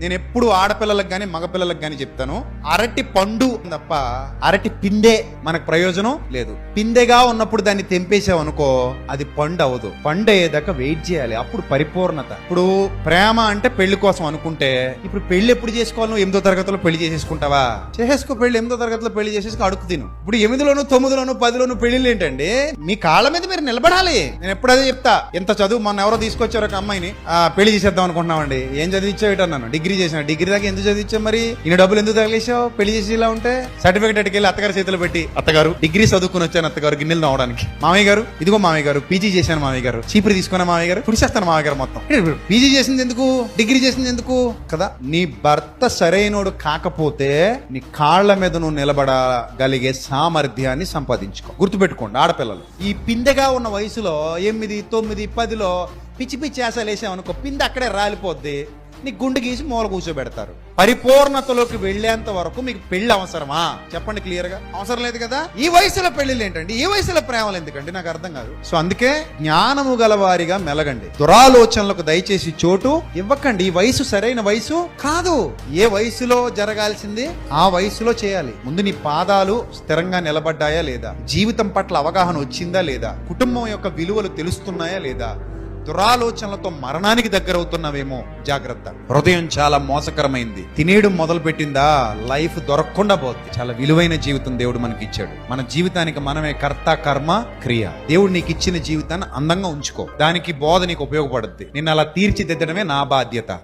నేను ఎప్పుడు ఆడపిల్లలకు కానీ మగపిల్లలకు కానీ చెప్తాను అరటి పండు తప్ప అరటి పిండే మనకు ప్రయోజనం లేదు. పిందెగా ఉన్నప్పుడు దాన్ని తెంపేసావు అనుకో అది పండు అవ్వదు పండు అయ్యేదాకా వెయిట్ చేయాలి. అప్పుడు పరిపూర్ణత. ఇప్పుడు ప్రేమ అంటే పెళ్ళి కోసం అనుకుంటే ఇప్పుడు పెళ్ళి ఎప్పుడు చేసుకోవాలి? నువ్వు ఎనిమిదో తరగతిలో పెళ్ళి చేసేసుకుంటావా? చేసేసుకో పెళ్ళి ఎనిమిదో తరగతిలో పెళ్ళి చేసేసుకో అడుగు తిను. ఇప్పుడు ఎనిమిదిలోను తొమ్మిదిలోను పదిలోను పెళ్ళిళ్ళు ఏంటండి? మీ కాళ్ళ మీద మీరు నిలబడాలి. నేను ఎప్పుడైతే చెప్తా. ఎంత చదువు మొన్న ఎవరో తీసుకొచ్చారు ఒక అమ్మాయిని. ఆ, పెళ్ళి చేసేద్దాం అనుకుంటున్నామండి. ఏం చదివించావు అన్నాను డిగ్రీ చేసిన. డిగ్రీ దాకా ఎందుకు చదివించావు మరి? ఇన్ని డబ్బులు ఎందుకు తగిలేసావు పెళ్ళి చేసి ఇలా ఉంటే? సర్టిఫికేట్ అటుకెళ్ళి అత్తగారి చేతిలో పెట్టి అత్తగారు డిగ్రీ చదువుకుని వచ్చాను అత్తగారు గిన్నెలు నవ్వడానికి. మామయ్య గారు ఇదిగో మామయ్య గారు పీజీ చేశాను మామయ్య గారు చీపురు తీసుకున్న మామయ్య గారు పుడిసేస్తాను మామయ్య గారు మొత్తం. పీజీ చేసింది ఎందుకు? డిగ్రీ చేసింది ఎందుకు? కదా నీ భర్త సరైనోడు కాకపోతే నీ కాళ్ళ మీద నువ్వు నిలబడగలిగే సామర్థ్యాన్ని సంపాదించుకో. గుర్తుపెట్టుకోండి ఆడపిల్లలు. ఈ పిందెగా ఉన్న వయసులో ఎనిమిది తొమ్మిది పదిలో పిచ్చి పిచ్చి ఆశలు వేసామనుకో పిందె అక్కడే రాలిపోద్ది. నీ గుండు గీసి మూల కూర్చోబెడతారు. పరిపూర్ణతలోకి వెళ్ళేంత వరకు మీకు పెళ్ళి అవసరమా? చెప్పండి క్లియర్గా. అవసరం లేదు కదా? ఈ వయసులో పెళ్ళిళ్ళు ఏంటండి? ఈ వయసులో ప్రేమలు ఎందుకండి? నాకు అర్థం కాదు. సో అందుకే జ్ఞానము గలవారిగా మెలగండి. దురాలోచనలకు దయచేసి చోటు ఇవ్వకండి. ఈ వయసు సరైన వయసు కాదు. ఏ వయసులో జరగాల్సింది ఆ వయసులో చేయాలి. ముందు నీ పాదాలు స్థిరంగా నిలబడ్డాయా లేదా? జీవితం పట్ల అవగాహన వచ్చిందా లేదా? కుటుంబం యొక్క విలువలు తెలుస్తున్నాయా లేదా? దురాలోచనలతో మరణానికి దగ్గరవుతున్నావేమో జాగ్రత్త. హృదయం చాలా మోసకరమైంది. తినేయడం మొదలు పెట్టిందా లైఫ్ దొరకకుండా పోతుంది చాలా విలువైన జీవితం దేవుడు మనకి ఇచ్చాడు మన జీవితానికి మనమే కర్త కర్మ క్రియ. దేవుడు నీకు ఇచ్చిన జీవితాన్ని అందంగా ఉంచుకో. దానికి బోధ నీకు ఉపయోగపడుద్ది. నిన్ను అలా తీర్చిదిద్దడమే నా బాధ్యత.